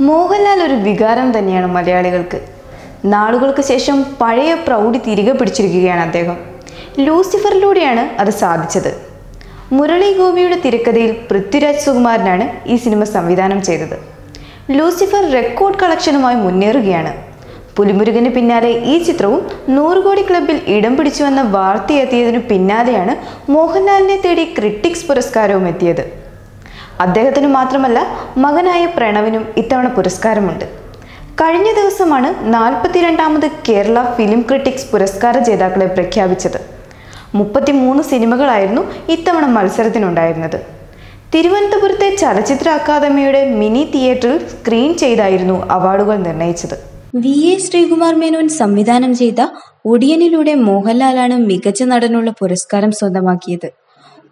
മോഹൻലാൽ ഒരു വികാരം തന്നെയാണ് മലയാളികൾക്ക്. നാളുകൾക്ക് ശേഷം പഴയ പ്രൗഢി തിരികെ പിടിച്ചിരിക്കുകയാണ് അദ്ദേഹം. ലൂസിഫറിലൂടെയാണ് അത് സാധിച്ചത്. മുരളി ഗോപിയുടെ തിരക്കഥയിൽ പൃഥ്വിരാജ് സുകുമാരനാണ് ഈ സിനിമ സംവിധാനം ചെയ്തത്. ലൂസിഫർ റെക്കോർഡ് കളക്ഷനുമായി മുന്നേറുകയാണ്. പുലിമുരുകന് പിന്നാലെ ഈ ചിത്രവും നൂറുകോടി ക്ലബിൽ ഇടം പിടിച്ചുവെന്ന വാർത്തയെത്തിയതിനു പിന്നാലെയാണ് മോഹൻലാലിനെ തേടി ക്രിട്ടിക്സ് പുരസ്കാരവും എത്തിയത്. അദ്ദേഹത്തിന് മാത്രമല്ല മകനായ പ്രണവിനും ഇത്തവണ പുരസ്കാരമുണ്ട്. കഴിഞ്ഞ ദിവസമാണ് നാൽപ്പത്തിരണ്ടാമത് കേരള ഫിലിം ക്രിട്ടിക്സ് പുരസ്കാര ജേതാക്കളെ പ്രഖ്യാപിച്ചത്. മുപ്പത്തിമൂന്ന് സിനിമകളായിരുന്നു ഇത്തവണ മത്സരത്തിനുണ്ടായിരുന്നത്. തിരുവനന്തപുരത്തെ ചലച്ചിത്ര അക്കാദമിയുടെ മിനി തിയേറ്ററിൽ സ്ക്രീൻ ചെയ്തായിരുന്നു അവാർഡുകൾ നിർണയിച്ചത്. വി എ ശ്രീകുമാർ മേനോൻ സംവിധാനം ചെയ്ത ഒടിയനിലൂടെ മോഹൻലാലാണ് മികച്ച നടനുള്ള പുരസ്കാരം സ്വന്തമാക്കിയത്.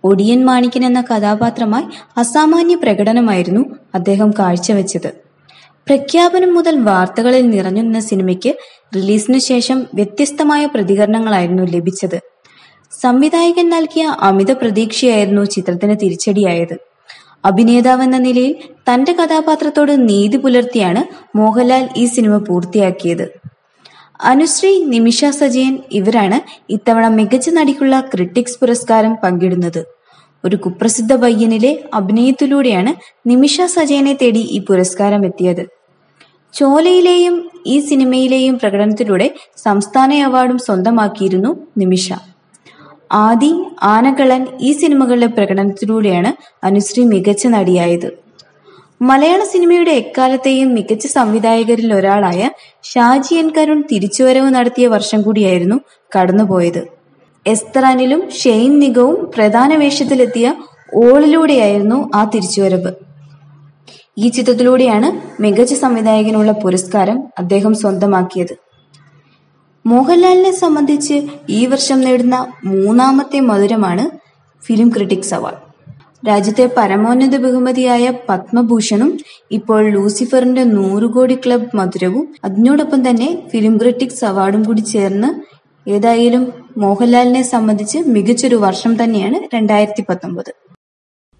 ഒടിയൻ മാണിക്കൻ എന്ന കഥാപാത്രമായി അസാമാന്യ പ്രകടനമായിരുന്നു അദ്ദേഹം കാഴ്ചവെച്ചത്. പ്രഖ്യാപനം മുതൽ വാർത്തകളിൽ നിറഞ്ഞു നിന്ന സിനിമയ്ക്ക് റിലീസിന് ശേഷം വ്യത്യസ്തമായ പ്രതികരണങ്ങളായിരുന്നു ലഭിച്ചത്. സംവിധായകൻ നൽകിയ അമിത പ്രതീക്ഷയായിരുന്നു ചിത്രത്തിന് തിരിച്ചടിയായത്. അഭിനേതാവെന്ന നിലയിൽ തന്റെ കഥാപാത്രത്തോട് നീതി പുലർത്തിയാണ് മോഹൻലാൽ ഈ സിനിമ പൂർത്തിയാക്കിയത്. അനുശ്രീ നിമിഷ സജയൻ ഇവരാണ് ഇത്തവണ മികച്ച നടിക്കുള്ള ക്രിട്ടിക്സ് പുരസ്കാരം പങ്കിടുന്നത്. ഒരു കുപ്രസിദ്ധ പയ്യനിലെ അഭിനയത്തിലൂടെയാണ് നിമിഷ സജയനെ തേടി ഈ പുരസ്കാരം എത്തിയത്. ചോലയിലെയും ഈ സിനിമയിലെയും പ്രകടനത്തിലൂടെ സംസ്ഥാന അവാർഡും സ്വന്തമാക്കിയിരുന്നു നിമിഷ. ആദി ആനകളൻ ഈ സിനിമകളിലെ പ്രകടനത്തിലൂടെയാണ് അനുശ്രീ മികച്ച നടിയായത്. മലയാള സിനിമയുടെ എക്കാലത്തെയും മികച്ച സംവിധായകരിൽ ഒരാളായ ഷാജി എൻ കരുൺ തിരിച്ചുവരവ് നടത്തിയ വർഷം കൂടിയായിരുന്നു കടന്നുപോയത്. എസ്തറാനിലും ഷെയ്ൻ നിഗവും പ്രധാന വേഷത്തിലെത്തിയ ഓളിലൂടെയായിരുന്നു ആ തിരിച്ചുവരവ്. ഈ ചിത്രത്തിലൂടെയാണ് മികച്ച സംവിധായകനുള്ള പുരസ്കാരം അദ്ദേഹം സ്വന്തമാക്കിയത്. മോഹൻലാലിനെ സംബന്ധിച്ച് ഈ വർഷം നേടുന്ന മൂന്നാമത്തെ മധുരമാണ് ഫിലിം ക്രിട്ടിക്സ് അവാർഡ്. രാജ്യത്തെ പരമോന്നത ബഹുമതിയായ പത്മഭൂഷണും ഇപ്പോൾ ലൂസിഫറിന്റെ നൂറുകോടി ക്ലബ് മധുരവും അതിനോടൊപ്പം തന്നെ ഫിലിം ക്രിറ്റിക്സ് അവാർഡും കൂടി ചേർന്ന് ഏതായാലും മോഹൻലാലിനെ സംബന്ധിച്ച് മികച്ചൊരു വർഷം തന്നെയാണ് രണ്ടായിരത്തി പത്തൊമ്പത്.